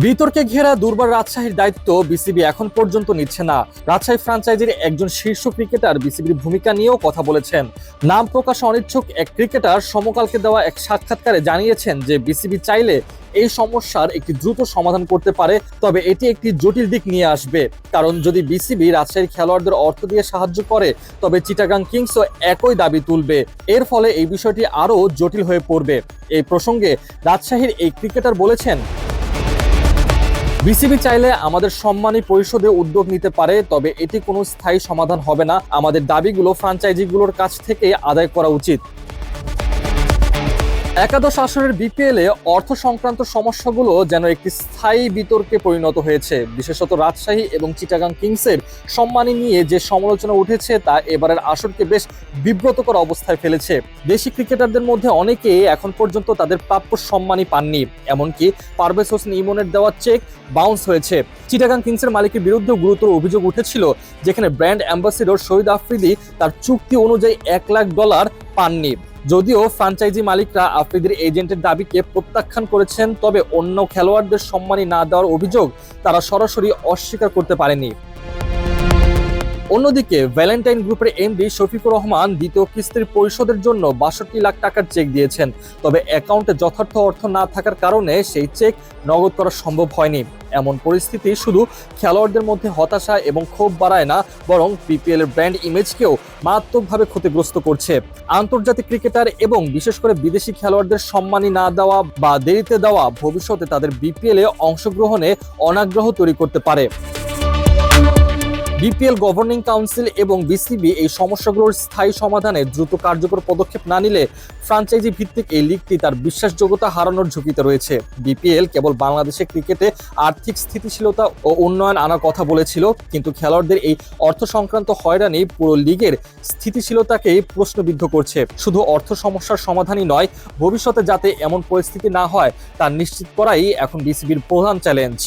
বিতর্কে ঘেরা দুর্বার রাজশাহীর দায়িত্ব বিসিবি এখন পর্যন্ত নিচ্ছে না। রাজশাহী ফ্রাঞ্চাইজির একজন শীর্ষ ক্রিকেটার বিসিবির ভূমিকা নিয়েও কথা বলেছেন। নাম প্রকাশে অনিচ্ছুক এক ক্রিকেটার সমকালকে দেওয়া এক সাক্ষাৎকারে জানিয়েছেন যে বিসিবি চাইলে এই সমস্যার একটি দ্রুত সমাধান করতে পারে, তবে এটি একটি জটিল দিক নিয়ে আসবে। কারণ যদি বিসিবি রাজশাহীর খেলোয়াড়দের অর্থ দিয়ে সাহায্য করে, তবে চিটাগাং কিংসও একই দাবি তুলবে। এর ফলে এই বিষয়টি আরও জটিল হয়ে পড়বে। এই প্রসঙ্গে রাজশাহীর এই ক্রিকেটার বলেছেন বিসিবি চাইলে আমাদের সম্মানী পরিষদে উদ্যোগ নিতে পারে, তবে এটি কোনো স্থায়ী সমাধান হবে না। আমাদের দাবিগুলো, ফ্রাঞ্চাইজিগুলোর কাছ থেকে আদায় করা উচিত। একাদশ আসরের বিপিএল এ অর্থ সংক্রান্ত সমস্যাগুলো যেন একটি স্থায়ী বিতর্কে পরিণত হয়েছে। বিশেষত রাজশাহী এবং চিটাগাং কিংসের সম্মানী নিয়ে যে সমালোচনা উঠেছে, তা এবারের আসরকে বেশ বিব্রতকর অবস্থায় ফেলেছে। দেশি ক্রিকেটারদের মধ্যে অনেকে এখন পর্যন্ত তাদের প্রাপ্য সম্মানই পাননি। এমনকি পারভেজ হোসেন ইমনের দেওয়া চেক বাউন্স হয়েছে। চিটাগাং কিংসের মালিকের বিরুদ্ধে গুরুতর অভিযোগ উঠেছিল, যেখানে ব্র্যান্ড অ্যাম্বাসিডর শহীদ আফ্রিদি তার চুক্তি অনুযায়ী এক লাখ ডলার পাননি। যদিও ফ্রাঞ্চাইজি মালিকরা আফ্রিদির এজেন্টের দাবিকে প্রত্যাখ্যান করেছেন, তবে অন্য খেলোয়াড়দের সম্মানী না দেওয়ার অভিযোগ তারা সরাসরি অস্বীকার করতে পারেনি। অন্যদিকে ভ্যালেন্টাইন গ্রুপের এমডি শফিকুর রহমান দ্বিতীয় কিস্তির পরিশোধের জন্য বাষট্টি লাখ টাকার চেক দিয়েছেন। তবে অ্যাকাউন্টে যথার্থ অর্থ না থাকার কারণে সেই চেক নগদ করা সম্ভব হয়নি। এমন পরিস্থিতি শুধু খেলোয়াড়দের মধ্যে হতাশা এবং ক্ষোভ বাড়ায় না, বরং বিপিএল এর ব্র্যান্ড ইমেজকেও মারাত্মকভাবে ক্ষতিগ্রস্ত করছে। আন্তর্জাতিক ক্রিকেটার এবং বিশেষ করে বিদেশি খেলোয়াড়দের সম্মানী না দেওয়া বা দেরিতে দেওয়া ভবিষ্যতে তাদের বিপিএল অংশগ্রহণে অনাগ্রহ তৈরি করতে পারে। বিপিএল গভর্নিং কাউন্সিল এবং বিসিবি এই সমস্যাগুলোর স্থায়ী সমাধানে দ্রুত কার্যকর পদক্ষেপ না নিলে ফ্রাঞ্চাইজি ভিত্তিক এই লিগটি তার বিশ্বাসযোগ্যতা হারানোর ঝুঁকিতে রয়েছে। বিপিএল কেবল বাংলাদেশের ক্রিকেটে আর্থিক স্থিতিশীলতা ও উন্নয়ন আনার কথা বলেছিল, কিন্তু খেলোয়াড়দের এই অর্থ সংক্রান্ত হয়রানি পুরো লিগের স্থিতিশীলতাকে প্রশ্নবিদ্ধ করছে। শুধু অর্থ সমস্যার সমাধানই নয়, ভবিষ্যতে যাতে এমন পরিস্থিতি না হয়, তা নিশ্চিত করাই এখন বিসিবির প্রধান চ্যালেঞ্জ